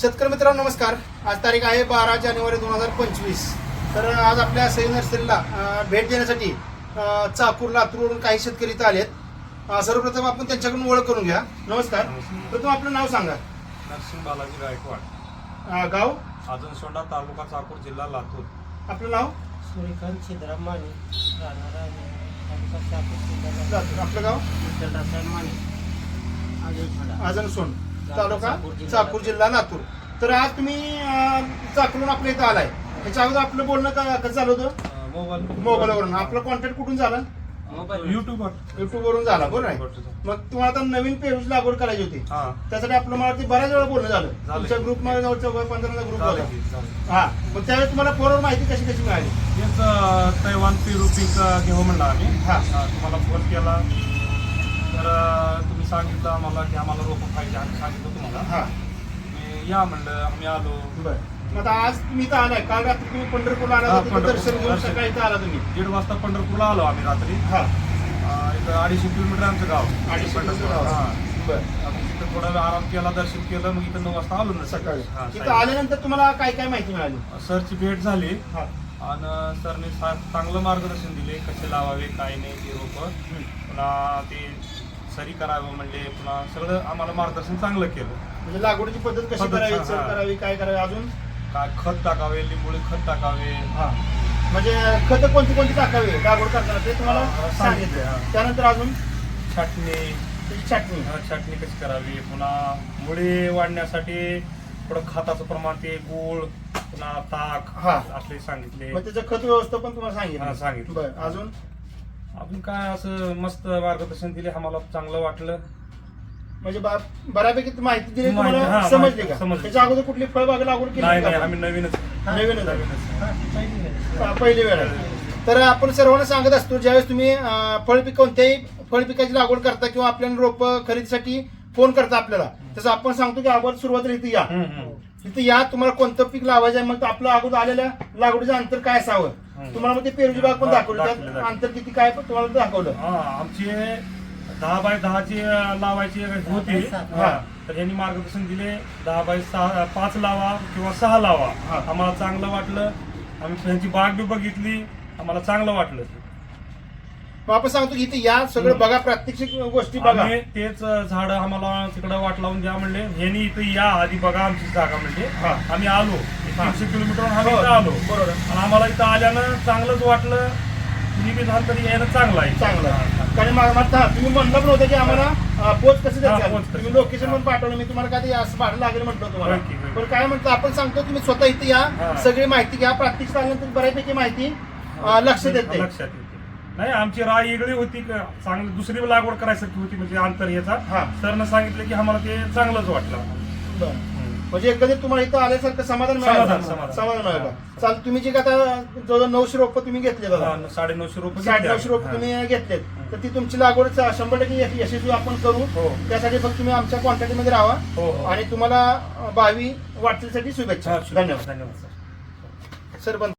शेतकरी मित्रांनो नमस्कार. आज तारीख आहे बारा जानेवारी दोन हजार पंचवीस. तर आज आपल्या सई नर्सरीला भेट देण्यासाठी चाकूर लातूरवरून काही शेतकरी इथं आलेत. सर्वप्रथम आपण त्यांच्याकडून ओळख करून घ्या. नमस्कार. प्रथम आपलं नाव सांगा. नरसिंह बालाजी गायकवाड. गाव? आजनसोंडा तालुका चाकूर जिल्हा लातूर. आपलं नाव? सूर्यकांत छिद्राम माने राहणार तालुका जिल्हा लातूर. आपलं गाव? माने अजून आजनसोन तालुका चाकूर जिल्हा चाकूर जिल्हा लातूर. तर आज तुम्ही अं, चाकूरून आपल्या इथं आलाय. त्याच्या अगोदर आपलं बोलणं का- कसं झालं होतं? मोबाईल. मोबाईलवरून. आपलं कॉन्टॅक्ट कुठून झाला? मोबाईल. युट्यूबवर युट्यूबवरून झाला बरोबर आहे. मग तुम्हाला आता नवीन पेरूची लागवड करायची होती. हा. त्यासाठी आपलं मला ते बऱ्याच वेळा बोलणं झालं. तुमच्या ग्रुपमध्ये जवळच्या पंधरा ग्रुप झालं होता. हा. मग त्यावेळेस तुम्हाला फोनवर माहिती कशी कशी मिळाली? तैवान पेरू पीक घेऊ म्हणलं आम्ही. हा. हा, तुम्हाला फोन केला. तर तुम्ही सांगितलं आम्हाला की आम्हाला रोपं पाहिजे आम्ही सांगितलं तुम्हाला. हा. तुम्ही या म्हणलं आम्ही आलो. बरं. आता आज तुम्ही इथं आलाय. काल रात्री तुम्ही पंढरपूरला आला होता, पंढरपूर. दर्शन घेऊन दर्शन. सकाळी इथं आला तुम्ही. दीड वाजता पंढरपूरला आलो आम्ही रात्री. हा. अं, इथं अडीचशे किलोमीटर आमचं गाव. अडीचशे पंढरपूर. किलोमीटर हा. बरं. मग तिथं थोडा वेळ आराम केला दर्शन केलं मग इथं नऊ वाजता आलो ना सकाळी. हा, इथं. आल्यानंतर तुम्हाला काय काय माहिती मिळाली? सरची भेट झाली. हा. आणि सरने सा- चांगलं मार्गदर्शन दिले कसे लावावे काय नाही ते रोप. पुन्हा ते सरी करावं म्हणजे पुन्हा सगळं आम्हाला मार्गदर्शन चांगलं केलं. म्हणजे लागवडीची पद्धत कशी पद्धत, करावी हा, सर हा. करावी काय करावी अजून? काय खत टाकावे लिंबोळी खत टाकावे. हा. म्हणजे खत कोणती कोणती टाकावी लागवड करताना ते तुम्हाला हा, सांगितलं. सांगितलं, हा. त्यानंतर अजून? छाटणी त्याची चटणी. हा, छाटणी कशी करावी? पुन्हा मुळे वाढण्यासाठी थोडं खताचं प्रमाण ते गूळ पुन्हा ताक हा. असले सांगितले. मग त्याचं खत व्यवस्था पण तुम्हाला हा, सांगितलं सांगितलं. बरं अजून? आपण काय असं मस्त मार्गदर्शन दिले आम्हाला चांगलं वाटलं म्हणजे बा- बऱ्यापैकी ती माहिती दिली माहिती, तुम्हाला समजली का समजली. त्याच्या अगोदर कुठली फळबाग लागवड केली नाही नाही? आम्ही नवीनच नवीनच आहे. हा, पहिली वेळ आहे. तर आपण सर्वांना सांगत असतो ज्यावेळेस तुम्ही अं, फळपीक कोणत्याही फळपिकाची लागवड करता किंवा आपल्याला रोप खरेदीसाठी फोन करता आपल्याला तसं आपण सांगतो की अगोदर सुरुवातीला इथे या हम्म, हम्म. तिथे या तुम्हाला कोणतं पीक लावायचं आहे? मग आपलं अगोदर आलेल्या लागवडीचं अंतर काय असावं. तुम्हाला मग ते पेरूची बाग पण दाखवली. त्यात. अंतर किती काय पण तुम्हाला दाखवलं. हा आमचे दहा बाय दहाची लावायची होती. हा. तर यांनी मार्गदर्शन दिले. दहा बाय सहा पाच लावा किंवा सहा लावा. हा. आम्हाला चांगलं वाटलं. आम्ही त्यांची बाग बी बघितली. आम्हाला चांगलं वाटलं. आपण सांगतो की इथे या सगळं. बघा प्रात्यक्षिक गोष्टी बघा. आम्ही तेच झाड आम्हाला तिकडं वाट लावून द्या म्हणले. ह्यांनी इथं या आधी बघा आमची जागा म्हणले. हा. आम्ही आलो. तीनशे किलोमीटर आम्ही हो, इथं आलो. बरोबर. आणि आम्हाला इथं आल्यानं चांगलंच वाटलं. बी झालं तरी यायला चांगलं आहे. चांगलं हा, हा. कारण मा- मात्र हा, तुम्ही म्हणलं पण होतं की आम्हाला अं, पोच कसं हा, द्यायचं? पोच कसं. तुम्ही लोकेशन पण हा. पाठवलं. मी तुम्हाला काय ते असं भाडं लागेल म्हटलं तुम्हाला. पण काय म्हणतो आपण सांगतो तुम्ही स्वतः इथे या. हा. सगळी माहिती घ्या. प्रात्यक्षिक आल्यानंतर बऱ्यापैकी माहिती अं, लक्ष देते. लक्षात येते. नाही आमची राय वेगळी होती का? चांगली दुसरी लागवड करायसारखी होती म्हणजे अंतर याचा. हा. सरनं सांगितलं की आम्हाला ते चांगलंच वाटलं. म्हणजे एकंदरीत तुम्हाला इथं आल्यासारखं समाधान मिळालं. समाधान, मिळालं. चाल तुम्ही जे आता जवळ नऊशे रोप तुम्ही घेतले बघा. साडे नऊशे रुपये साडे नऊशे रोप. तुम्ही घेतलेत. तर ती तुमची लागवड शंभर टक्के यश- यशस्वी आपण करू. हो. त्यासाठी फक्त तुम्ही आमच्या कॉन्टॅक्टमध्ये राहा. हो, हो. आणि तुम्हाला अं, भावी वाटचालीसाठी शुभेच्छा. धन्यवाद. धन्यवाद सर. सर बंद